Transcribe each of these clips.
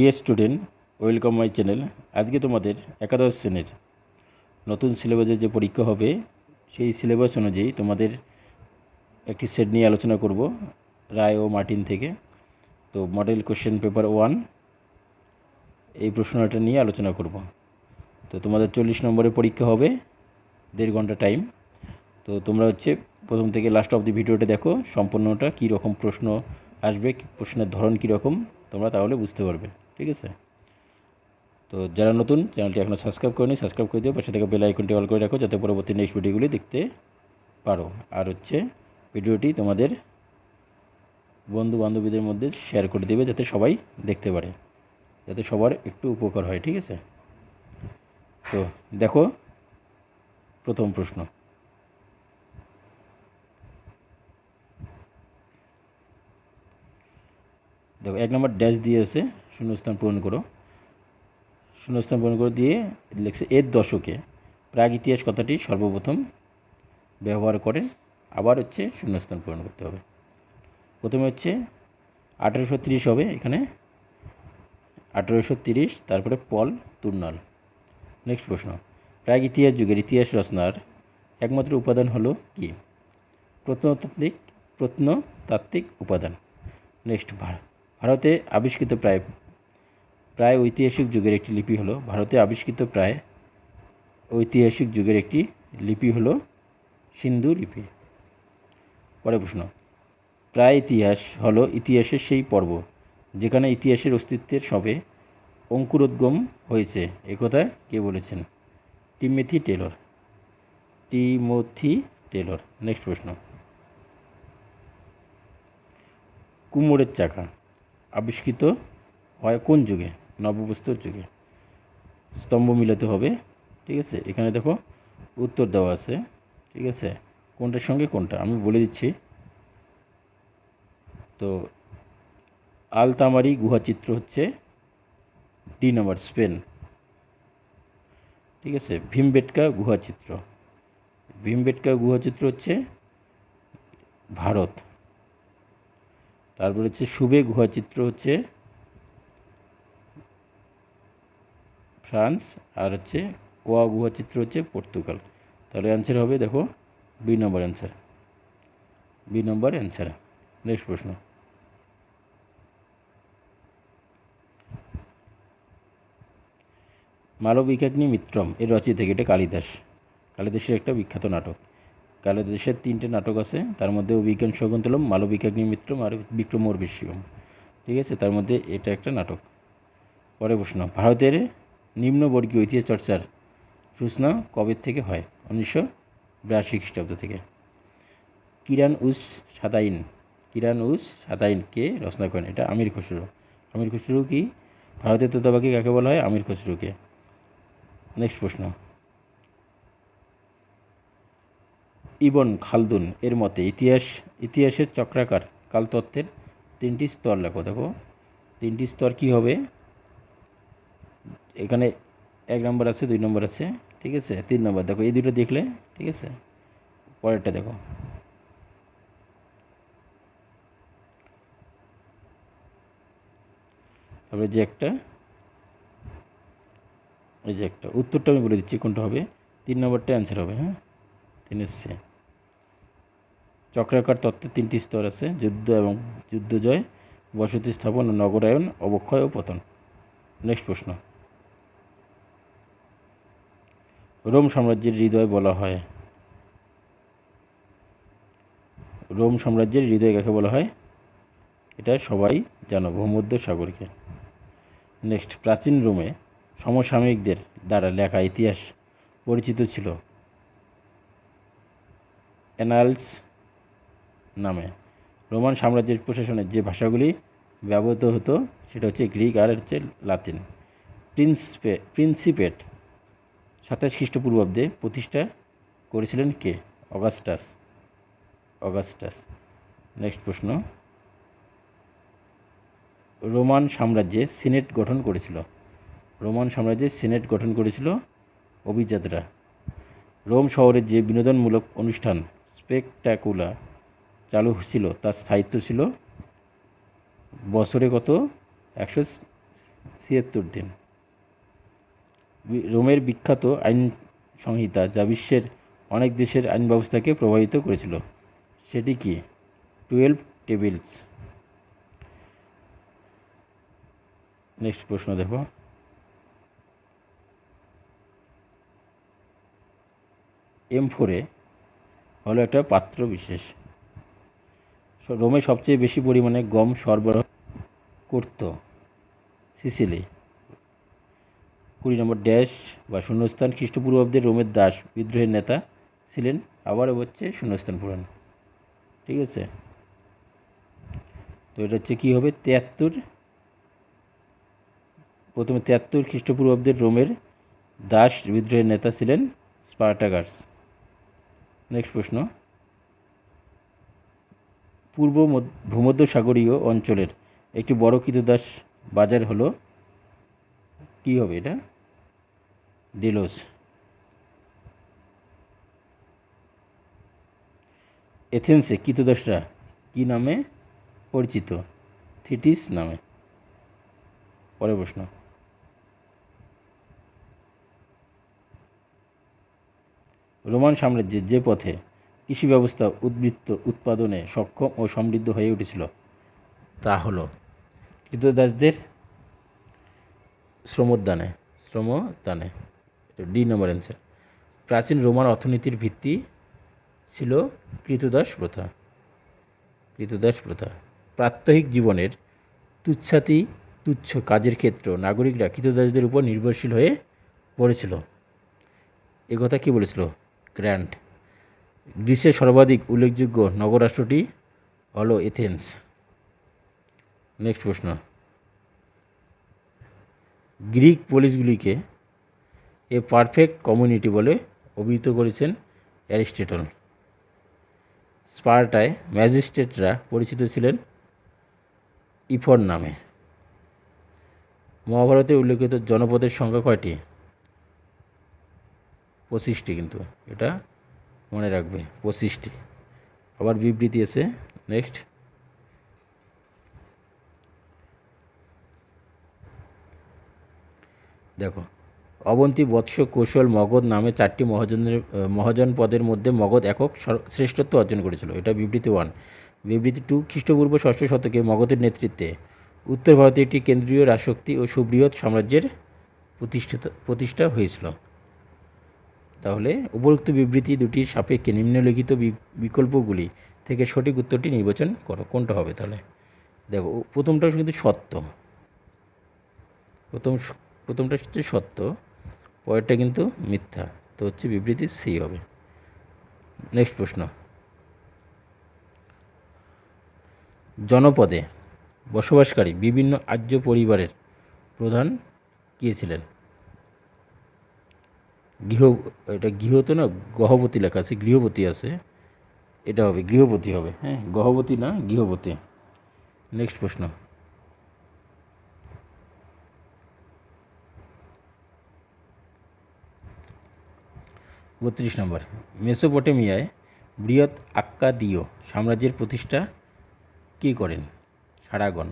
Dear student welcome my channel আজকে তোমাদের একাদশ শ্রেণির নতুন সিলেবাসের যে পরীক্ষা হবে, সেই সিলেবাস অনুযায়ী তোমাদের একটি সেট নিয়ে আলোচনা করব, রায় ও মার্টিন থেকে। তো মডেল কোশ্চেন পেপার ওয়ান এই প্রশ্নটা নিয়ে আলোচনা করব। তো তোমাদের চল্লিশ নম্বরের পরীক্ষা হবে, দেড় ঘণ্টা টাইম তো তোমরা হচ্ছে প্রথম থেকে লাস্ট অফ দি ভিডিওটা দেখো, সম্পূর্ণটা কী রকম প্রশ্ন আসবে, প্রশ্নের ধরন কী রকম তোমরা তাহলে বুঝতে পারবে। ঠিক আছে? তো যারা নতুন, চ্যানেলটি এখনও সাবস্ক্রাইব করেনি সাবস্ক্রাইব করে দিও। পাশে থেকে বেল আইকনটি অল করে রাখো, যাতে পরবর্তী নেক্সট ভিডিওগুলি দেখতে পারো। আর হচ্ছে ভিডিওটি তোমাদের বন্ধু বান্ধবীদের মধ্যে শেয়ার করে দেবে, যাতে সবাই দেখতে পারে। যাতে সবার একটু উপকার হয়, ঠিক আছে? তো দেখো, প্রথম প্রশ্ন। দেখো, এক নম্বর ড্যাশ দিয়ে আছে শূন্যস্থান পূরণ করো। শূন্যস্থান পূরণ করে দিয়ে লিখছে এর দশকে। প্রাগ ইতিহাস কথাটি সর্বপ্রথম ব্যবহার করেন আবার হচ্ছে শূন্যস্থান পূরণ করতে হবে। প্রথমে হচ্ছে আঠেরোশো তিরিশ হবে এখানে। আঠেরোশো তিরিশ, তারপরে পল তুর্নাল। নেক্সট প্রশ্ন। প্রাগ ইতিহাস যুগের ইতিহাস রচনার একমাত্র উপাদান হলো কি? প্রত্নতাত্ত্বিক প্রত্নতাত্ত্বিক উপাদান। নেক্সট ভারতে আবিষ্কৃত প্রায় প্রায় ঐতিহাসিক যুগের একটি লিপি হলো, ভারতে আবিষ্কৃত প্রায় ঐতিহাসিক যুগের একটি লিপি হলো সিন্ধু লিপি। পরে প্রশ্ন, প্রায় ইতিহাস হলো ইতিহাসের সেই পর্ব, যেখানে ইতিহাসের অস্তিত্বের সবে অঙ্কুরোদ্গম হয়েছে। একথা কে বলেছেন? Timothy Taylor. Timothy Taylor. Next প্রশ্ন, কুমোরের চাকা আবিষ্কৃত হয় কোন যুগে? নবপ্রস্তর যুগে। স্তম্ভ মিলাতে হবে, ঠিক আছে? এখানে দেখো উত্তর দেওয়া আছে, ঠিক আছে? কোনটার সঙ্গে কোনটা? আমি বলে দিচ্ছি। তো আলতামারি গুহাচিত্র হচ্ছে ডি নম্বর স্পেন। ঠিক আছে? ভীমবেটকা গুহাচিত্র। ভীমবেটকা গুহাচিত্র হচ্ছে ভারত। তারপর হচ্ছে সুবে গুহাচিত্র হচ্ছে ফ্রান্স, আর হচ্ছে কোয়া গুহা চিত্র হচ্ছে পর্তুগাল। তাহলে অ্যান্সার হবে দেখো B number answer B number answer next প্রশ্ন। মালবিকাগ্নি মিত্রম এর রচিত থেকে এটা কালিদাস। কালিদাসের একটা বিখ্যাত নাটক। কালিদাসের তিনটে নাটক আছে, তার মধ্যে অভিজ্ঞান শকুন্তলম মালবিকাগ্নি মিত্রম আর বিক্রমোর বিশ্বম ঠিক আছে? তার মধ্যে এটা একটা নাটক। পরে প্রশ্ন। ভারতের নিম্নবর্গীয় ইতিহাস চর্চার সূচনা কবে থেকে হয়? উনিশশো বিরাশি খ্রিস্টাব্দ থেকে। কিরান উস সাতাইন কিরান উস সাতাইন কে রচনা করেন? এটা আমির খসরু। আমির খসরু কি? ভারতের তোতাবাকি কাকে বলা হয়? আমির খসরুকে। নেক্সট প্রশ্ন। ইবন খালদুন এর মতে ইতিহাস, ইতিহাসের চক্রাকার কালতত্ত্বের তিনটি স্তর লেখো। দেখো, তিনটি স্তর কি হবে? এখানে এক নম্বর আছে, দুই নম্বর আছে, ঠিক আছে? তিন নম্বর, দেখো, এই দুটো দেখলে, ঠিক আছে? পরেরটা দেখো। তারপরে যে একটা, এই যে একটা, উত্তরটা আমি বলে দিচ্ছি, কোনটা হবে? তিন নম্বরটা অ্যান্সার হবে হ্যাঁ? তিন এসছে। চক্রাকার তত্ত্বের তিনটি স্তর আছে, যুদ্ধ এবং যুদ্ধ জয়, বসতি স্থাপন, নগরায়ন, অবক্ষয় ও পতন। নেক্সট প্রশ্ন। রোম সাম্রাজ্যের হৃদয় বলা হয়। রোম সাম্রাজ্যের হৃদয় কাকে বলা হয়? এটা সবাই জানো, ভূমধ্য সাগরকে। নেক্সট প্রাচীন রোমে সমসাময়িকদের দ্বারা লেখা ইতিহাস পরিচিত ছিল। অ্যানালস নামে। রোমান সাম্রাজ্যের প্রশাসনের যে ভাষাগুলি ব্যবহৃত হতো, সেটা হচ্ছে গ্রিক আর হচ্ছে লাতিন। প্রিন্সপে, প্রিন্সিপেট সাতাশ খ্রিস্টপূর্বাব্দে প্রতিষ্ঠা করেছিলেন কে? অগাস্টাস। অগাস্টাস। নেক্সট প্রশ্ন। রোমান সাম্রাজ্যে সিনেট গঠন করেছিল। রোমান সাম্রাজ্যে সিনেট গঠন করেছিল অভিজাতরা। রোম শহরের যে বিনোদনমূলক অনুষ্ঠান, স্পেকটাকুলা, চালু ছিল, তার স্থায়িত্ব ছিল বছরে কত? একশো ছিয়াত্তর দিন। রোমের বিখ্যাত আইন সংহিতা, যা বিশ্বের অনেক দেশের আইন ব্যবস্থাকে প্রভাবিত করেছিল। সেটি কি? টুয়েলভ টেবিলস নেক্সট প্রশ্ন দেখো। এম ফোরে হলো একটা পাত্র বিশেষ। রোমে সবচেয়ে বেশি পরিমাণে গম সরবরাহ করত সিসিলি। কুড়ি নম্বর ড্যাশ বা শূন্যস্থান খ্রিস্টপূর্বাব্দের রোমের দাস বিদ্রোহের নেতা ছিলেন, আবারও হচ্ছে শূন্যস্থান পূরণ। ঠিক আছে? তো এটা হচ্ছে কী হবে? তিয়াত্তর। প্রথমে তিয়াত্তর খ্রিস্টপূর্বাব্দের রোমের দাস বিদ্রোহের নেতা ছিলেন স্পার্টাগার্স। নেক্সট প্রশ্ন। পূর্ব মধ্য- ভূমধ্যসাগরীয় অঞ্চলের একটি বড় কৃতদাস বাজার হলো কী হবে এটা? ডেলোস এথেন্সে কৃতদাসরা? কি নামে? পরিচিত। থিটিস নামে। পরের প্রশ্ন। রোমান সাম্রাজ্যের যে পথে কৃষি ব্যবস্থা উদ্বৃত্ত উৎপাদনে সক্ষম ও সমৃদ্ধ হয়ে উঠেছিল, তা হলো কৃতদাসদের শ্রমোদ্যানে শ্রমদানে ডি নম্বর অ্যান্সার প্রাচীন রোমান অর্থনীতির ভিত্তি ছিল কৃতদাস প্রথা। কৃতদাস প্রথা। প্রাত্যহিক জীবনের তুচ্ছাতি, তুচ্ছ কাজের ক্ষেত্র নাগরিকরা কৃতদাসদের উপর নির্ভরশীল হয়ে পড়েছিল। কথা কী বলেছিল? গ্র্যান্ড গ্রিসের সর্বাধিক উল্লেখযোগ্য নগরাষ্ট্রটি হলো এথেন্স। নেক্সট প্রশ্ন। গ্রিক পুলিশগুলিকে এ পারফেক্ট কমিউনিটি বলে অভিহিত করেছেন অ্যারিস্টেটল। স্পার্টায় ম্যাজিস্ট্রেটরা পরিচিত ছিলেন ইফর নামে। মহাভারতে উল্লেখিত জনপদের সংখ্যা কয়টি? পঁচিশটি কিন্তু, এটা মনে রাখবে, পঁচিশটি। আবার বিবৃতি এসে নেক্সট। দেখো, অবন্তী বৎস কৌশল মগধ নামে চারটি মহাজনের মহাজন পদের মধ্যে মগধ একক শ্রেষ্ঠত্ব অর্জন করেছিল। এটা বিবৃতি ওয়ান বিবৃতি টু খ্রিস্টপূর্ব ষষ্ঠ শতকে মগধের নেতৃত্বে উত্তর ভারতে একটি কেন্দ্রীয় রাজশক্তি ও সুবৃহৎ সাম্রাজ্যের প্রতিষ্ঠিত, প্রতিষ্ঠা হয়েছিল। তাহলে উপরোক্ত বিবৃতি দুটির সাপেক্ষে নিম্নলিখিত বিকল্পগুলি থেকে সঠিক উত্তরটি নির্বাচন করো। কোনটা হবে তাহলে? দেখো প্রথমটা কিন্তু সত্য। প্রথম প্রথমটা হচ্ছে সত্য, পরেরটা কিন্তু মিথ্যা। তো হচ্ছে বিবৃতি সি হবে। নেক্সট প্রশ্ন। জনপদে বসবাসকারী বিভিন্ন আর্য পরিবারের প্রধান কে ছিলেন? গৃহ, এটা গৃহ তো না, গহবতী লেখা আছে গৃহপতি আছে। এটা হবে গৃহপতি হবে হ্যাঁ গহবতী না গৃহপতি নেক্সট প্রশ্ন। বত্রিশ নম্বর। মেসোপটেমিয়ায় বৃহৎ আক্কাদীয় সাম্রাজ্যের প্রতিষ্ঠা কী করেন? সারাগণ।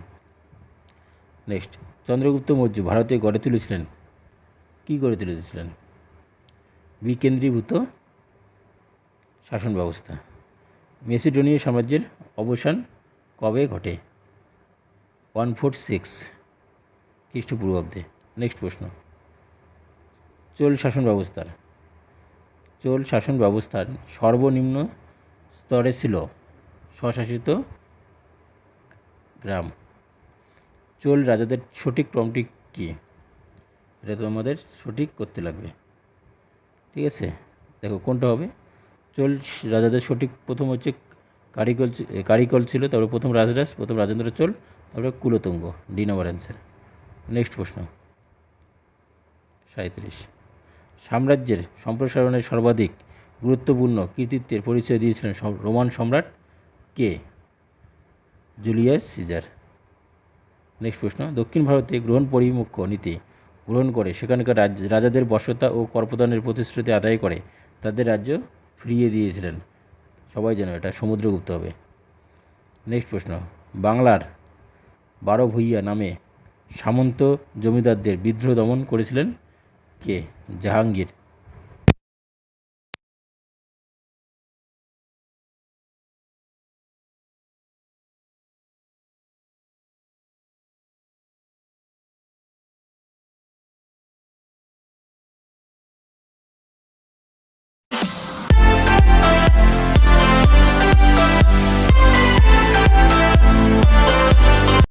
নেক্সট। চন্দ্রগুপ্ত মৌর্য ভারতে গড়ে তুলেছিলেন। কী গড়ে তুলেছিলেন? বিকেন্দ্রীভূত শাসন ব্যবস্থা মেসিডোনীয় সাম্রাজ্যের অবসান কবে ঘটে? ওয়ান ফোর সিক্স খ্রিস্টপূর্বাব্দে। নেক্সট প্রশ্ন। চোল শাসন ব্যবস্থার চোল শাসন ব্যবস্থার সর্বনিম্ন স্তরে ছিল স্বশাসিত গ্রাম। চোল রাজাদের সঠিক ক্রমটি কী? এটা তো আমাদের সঠিক করতে লাগবে। ঠিক আছে? দেখো, কোনটা হবে? চোল রাজাদের সঠিক প্রথম হচ্ছে কারিকল কারিকল ছিল, তারপরে প্রথম রাজরাজ, প্রথম রাজেন্দ্র চোল, তারপরে Kulatunga. D number answer next প্রশ্ন। সাঁত্রিশ সাম্রাজ্যের সম্প্রসারণের সর্বাধিক গুরুত্বপূর্ণ কৃতিত্বের পরিচয় দিয়েছিলেন রোমান সম্রাট কে? Julius caesar. নেক্সট প্রশ্ন, দক্ষিণ ভারতে গ্রহণ পরিমুখ নীতি গ্রহণ করে সেখানকার রাজ- রাজাদের বশ্যতা ও করপ্রদানের প্রতিশ্রুতি আদায় করে তাদের রাজ্য ফিরিয়ে দিয়েছিলেন। সবাই যেন এটা সমুদ্রগুপ্ত হবে। নেক্সট প্রশ্ন, বাংলার বারো ভূইয়া নামে সামন্ত জমিদারদের বিদ্রোহ দমন করেছিলেন কে জাহাঙ্গীর